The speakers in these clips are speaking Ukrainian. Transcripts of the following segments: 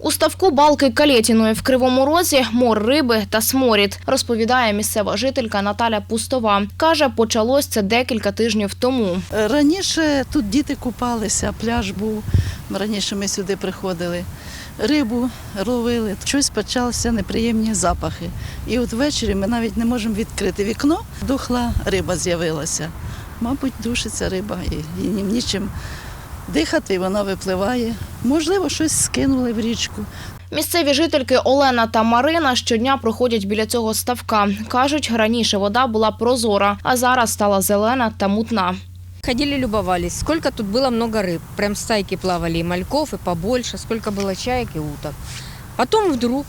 У ставку балки Калєтіної в Кривому Розі мор риби та сморід, розповідає місцева жителька Наталя Пустова. Каже, почалось це декілька тижнів тому. Раніше тут діти купалися, пляж був. Раніше ми сюди приходили. Рибу ловили, щось почалися неприємні запахи. І от ввечері ми навіть не можемо відкрити вікно, духла риба з'явилася. Мабуть, душиться риба і нічим дихати, і вона випливає. Можливо, щось скинули в річку. Місцеві жительки Олена та Марина щодня проходять біля цього ставка. Кажуть, раніше вода була прозора, а зараз стала зелена та мутна. Ходили, любовались. Сколько тут было много рыб. Прям стайки плавали и мальков, и побольше. Сколько было чаек и уток. Потом вдруг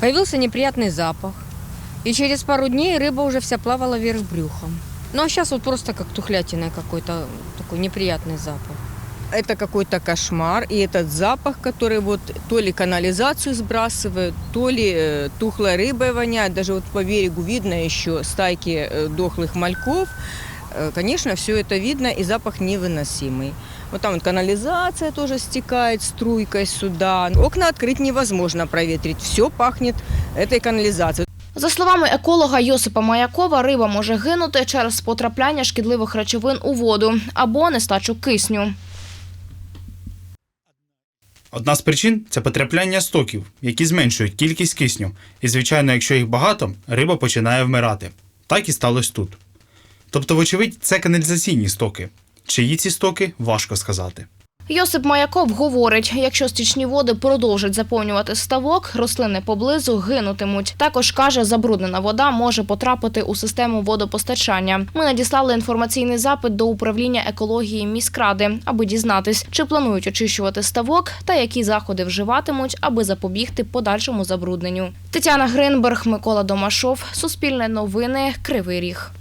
появился неприятный запах. И через пару дней рыба уже вся плавала вверх брюхом. Ну а сейчас вот просто как тухлятина какой-то такой неприятный запах. Это какой-то кошмар, и этот запах, который вот то ли канализацию сбрасывает, то ли э, тухлой рыбой воняет. Даже вот по берегу видно еще стайки э, дохлых мальков. Э, Конечно, все это видно, и запах невыносимый. Вот там вот канализация тоже стекает струйкой сюда. Окна открыть невозможно проветрить. Все пахнет этой канализацией. За словами еколога Йосипа Маякова, риба може гинути через потрапляння шкідливих речовин у воду або нестачу кисню. Одна з причин це потрапляння стоків, які зменшують кількість кисню. І, звичайно, якщо їх багато, риба починає вмирати. Так і сталося тут. Тобто, вочевидь, це каналізаційні стоки. Чиї ці стоки важко сказати. Йосип Маяков говорить, якщо стічні води продовжать заповнювати ставок, рослини поблизу гинутимуть. Також каже, забруднена вода може потрапити у систему водопостачання. Ми надіслали інформаційний запит до управління екології міськради, аби дізнатись, чи планують очищувати ставок та які заходи вживатимуть, аби запобігти подальшому забрудненню. Тетяна Гринберг, Микола Домашов, Суспільне новини, Кривий Ріг.